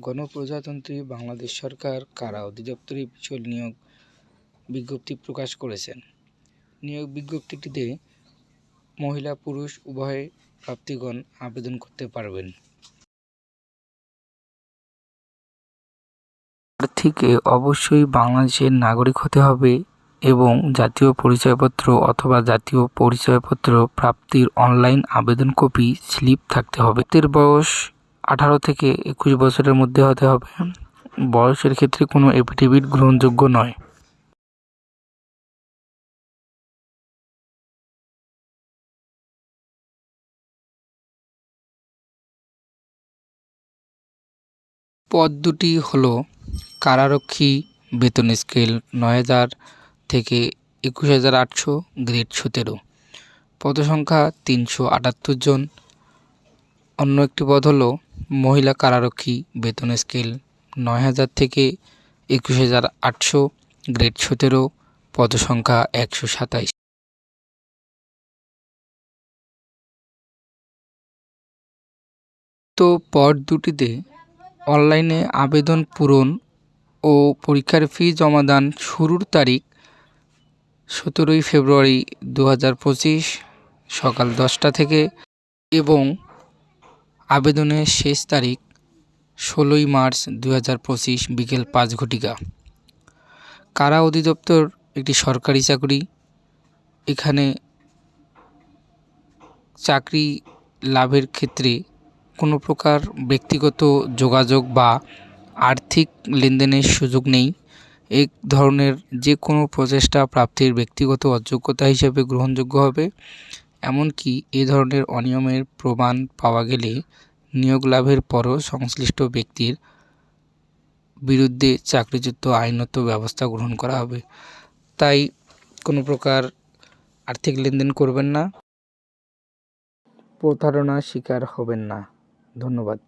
গণপ্রজাতন্ত্রী বাংলাদেশ সরকার কারা অধিদপ্তরে বিশাল নিয়োগ বিজ্ঞপ্তি প্রকাশ করেছেন। নিয়োগ বিজ্ঞপ্তিটিতে মহিলা, পুরুষ, উভয় প্রার্থীগণ আবেদন করতে পারবেন। প্রার্থীকে অবশ্যই বাংলাদেশের নাগরিক হতে হবে এবং জাতীয় পরিচয়পত্র অথবা জাতীয় পরিচয়পত্র প্রাপ্তির অনলাইন আবেদন কপি স্লিপ থাকতে হবে। এর বয়স আঠারো থেকে একুশ বছরের মধ্যে হতে হবে। বয়সের ক্ষেত্রে কোনো এফিডেভিট গ্রহণযোগ্য নয়। পদ দুটি হল কারারক্ষী বেতন স্কেল নয় হাজার থেকে একুশ হাজার আটশো, গ্রেড সতেরো। পদসংখ্যা তিনশো আটাত্তর জন। অন্য একটি পদ হলো মহিলা কারারক্ষী বেতন স্কেল নয় হাজার থেকে একুশ হাজার আটশো, গ্রেড সতেরো, পদসংখ্যা একশো সাতাইশ। তো পদ দুটিতে অনলাইনে আবেদন পূরণ ও পরীক্ষার ফি জমাদান শুরুর তারিখ সতেরোই ফেব্রুয়ারি দু হাজার পঁচিশ সকাল দশটা থেকে এবং আবেদনের শেষ তারিখ ষোলোই মার্চ দু হাজার পঁচিশ বিকেল পাঁচ ঘটিকা। কারা অধিদপ্তর? একটি সরকারি চাকরি। এখানে চাকরি লাভের ক্ষেত্রে কোনো প্রকার ব্যক্তিগত যোগাযোগ বা আর্থিক লেনদেনের সুযোগ নেই। এক ধরনের যে কোনো প্রচেষ্টা প্রাপ্তির ব্যক্তিগত অযোগ্যতা হিসেবে গ্রহণযোগ্য হবে। এমনকি এ ধরনের অনিয়মের প্রমাণ পাওয়া গেলে নিয়োগ লাভের পরও সংশ্লিষ্ট ব্যক্তির বিরুদ্ধে চাকরিচ্যুত আইনত ব্যবস্থা গ্রহণ করা হবে। তাই কোনো প্রকার আর্থিক লেনদেন করবেন না। প্রতারণার শিকার হবেন না। ধন্যবাদ।